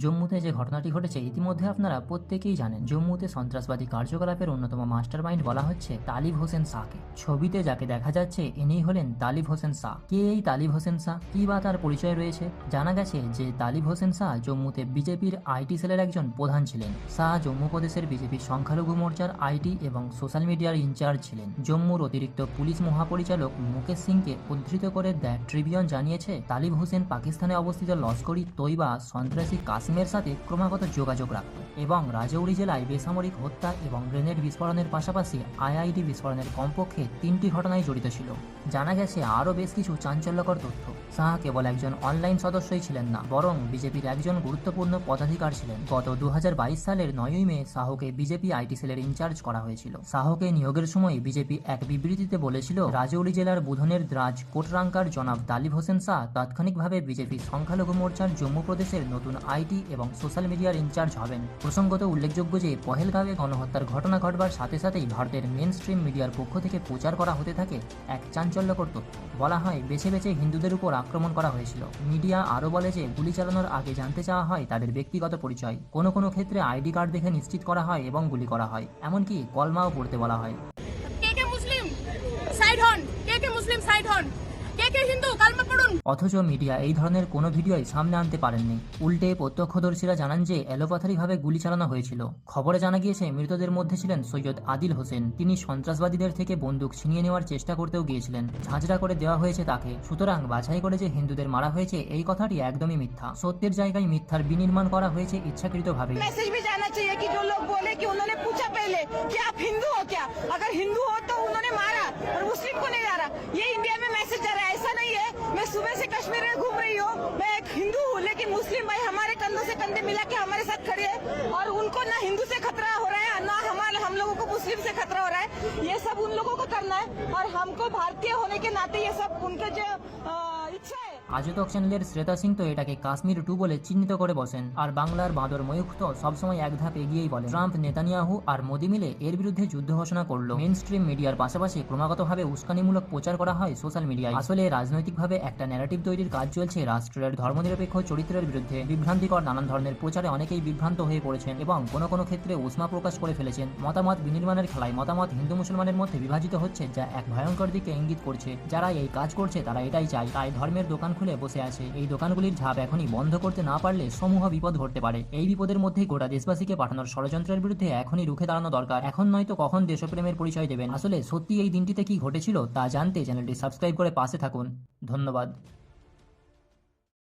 জম্মুতে যে ঘটনাটি ঘটেছে, ইতিমধ্যে আপনারা প্রত্যেকেই জানেন, জম্মুতে সন্ত্রাসবাদী কার্যকলাপের অন্যতম মাস্টারমাইন্ড বলা হচ্ছে তালিব হোসেন শাহকে। ছবিতে যাকে দেখা যাচ্ছে ইনি হলেন তালিব হোসেন শাহ। কে এই তালিব হোসেন শাহ? কি বা তার পরিচয় রয়েছে? জানা গেছে যে তালিব হোসেন শাহ জম্মুতে বিজেপির আইটি সেলের একজন প্রধান ছিলেন। শাহ জম্মু প্রদেশের বিজেপির সংখ্যালঘু মোর্চার আইটি এবং সোশ্যাল মিডিয়ার ইনচার্জ ছিলেন। জম্মুর অতিরিক্ত পুলিশ মহাপরিচালক মুকেশ সিংকে উদ্ধৃত করে দ্য ট্রিবিয়ন জানিয়েছে, তালিব হোসেন পাকিস্তানে অবস্থিত লস্করি তৈবা সন্ত্রাসী কাসিমের সাথে ক্রমাগত যোগাযোগ রাখত এবং রাজৌরি জেলায় বেসামরিক হত্যা এবং গ্রেনেড বিস্ফোরণের পাশাপাশি আইআইডি বিস্ফোরণের কমপক্ষে তিনটি ঘটনায় জড়িত ছিল। জানা গেছে আরও বেশ কিছু চাঞ্চল্যকর তথ্য। শাহ কেবল একজন অনলাইন সদস্যই ছিলেন না, বরং বিজেপির একজন গুরুত্বপূর্ণ পদাধিকার ছিলেন। গত দু হাজার বাইশ সালের নয়ই মে শাহকে বিজেপি আইটি সেলের ইনচার্জ করা হয়েছিল। শাহকে নিয়োগের সময় বিজেপি এক বিবৃতিতে বলেছিল, রাজৌরি জেলার বুধনের দ্রাজ কোটরাঙ্কার জনাব তালিব হোসেন শাহ তাৎক্ষণিকভাবে বিজেপি সংখ্যালঘু মোর্চার জম্মু প্রদেশের নতুন আইটি এবং সোশ্যাল মিডিয়ার ইনচার্জ হবেন। প্রসঙ্গত উল্লেখযোগ্য যে, পহেলগাঁওয়ে গণহত্যার ঘটনা ঘটবার সাথে সাথেই ভারতের মেন স্ট্রিম মিডিয়ার পক্ষ থেকে প্রচার করা হতে থাকে এক চাঞ্চল্যকর বলা হয়, বেছে বেছে হিন্দুদের উপর আক্রমণ করা হয়েছিল। মিডিয়া আরও বলে যে, গুলি চালানোর আগে জানতে চাওয়া হয় তাদের ব্যক্তিগত পরিচয়। কোনো কোনো ক্ষেত্রে আইডি কার্ড দেখে নিশ্চিত করা হয় এবং গুলি করা হয়। এমনকি কলমাও পড়তে বলা হয়। মুসলিম? সাইড হন। কে কে মুসলিম? সাইড হন। কে কে হিন্দু কালমা পড়ুন অথচ মিডিয়া এই ধরনের কোনো ভিডিওই সামনে আনতে পারেননি উল্টে প্রত্যক্ষদর্শীরা জানান যে এলোপাথারিভাবে গুলি চালানো হয়েছিল খবরে জানা গিয়েছে মৃতদের মধ্যে ছিলেন সৈয়দ আদিল হোসেন তিনি সন্ত্রাসবাদীদের থেকে বন্দুক ছিনিয়ে নেওয়ার চেষ্টা করতেও গিয়েছিলেন ঝাঁঝরা করে দেওয়া হয়েছে তাকে সুতরাং বাছাই করে যে হিন্দুদের মারা হয়েছে এই কথাটি একদমই মিথ্যা সত্যের জায়গায় মিথ্যার বিনির্মাণ করা হয়েছে ইচ্ছাকৃতভাবে मैसेज भी जाना चाहिए कि जो लोग बोले कि उन्होंने पूछा पहले कि आप हिंदू हो क्या अगर हिंदू हो तो उन्होंने मारा और मुस्लिम को नहीं मारा ये इंडिया में सुबह से कश्मीर में घूम रही हो। मैं एक हिंदू हूँ, लेकिन मुस्लिम भाई हमारे कंधों से कंधे मिला के हमारे साथ खड़े हैं और उनको ना हिंदू से खतरा हो रहा है ना हमारे, हम लोगों को मुस्लिम से खतरा हो रहा है। ये सब उन लोगों को करना है और हमको भारतीय होने के नाते ये सब उनके जो इच्छा है আজতক চ্যানেলের শ্রেতা সিং তো এটাকে কাশ্মীর টু বলে চিহ্নিত করে বসেন। আর বাংলার বাঁদর ময়ূখ তো সবসময় এক ধাপ এগিয়েই বলে ট্রাম্প, নেতানিয়াহু আর মোদি মিলে এর বিরুদ্ধে যুদ্ধ ঘোষণা করল। মেন স্ট্রিম মিডিয়ার পাশাপাশি ক্রমাগতভাবে উস্কানিমূলক প্রচার করা হয় সোশ্যাল মিডিয়ায়। আসলে রাজনৈতিকভাবে একটা ন্যারেটিভ তৈরির কাজ চলছে রাষ্ট্রের ধর্মনিরপেক্ষ চরিত্রের বিরুদ্ধে। বিভ্রান্তিকর নানান ধরনের প্রচারে অনেকেই বিভ্রান্ত হয়ে পড়েছেন এবং কোনো কোনো ক্ষেত্রে উষ্মা প্রকাশ করে ফেলেছেন। মতামত বিনির্মাণের খেলায় মতামত হিন্দু মুসলমানের মধ্যে বিভাজিত হচ্ছে যা এক ভয়ঙ্কর দিকে ইঙ্গিত করছে। যারা এই কাজ করছে তারা এটাই চায়, তাই ধর্মের দোকান খুলে বসে আছে। এই দোকানগুলির ঝাঁপ এখনই বন্ধ করতে না পারলে সমূহ বিপদ ঘটতে পারে। এই বিপদের মধ্যেই গোটা দেশবাসীকে পাঠানোর ষড়যন্ত্রের বিরুদ্ধে এখনই রুখে দাঁড়ানো দরকার। এখন নয়তো কখন দেশপ্রেমের পরিচয় দেবেন। আসলে সত্যি এই দিনটিতে কি ঘটেছিল তা জানতে চ্যানেলটি সাবস্ক্রাইব করে পাশে থাকুন। ধন্যবাদ।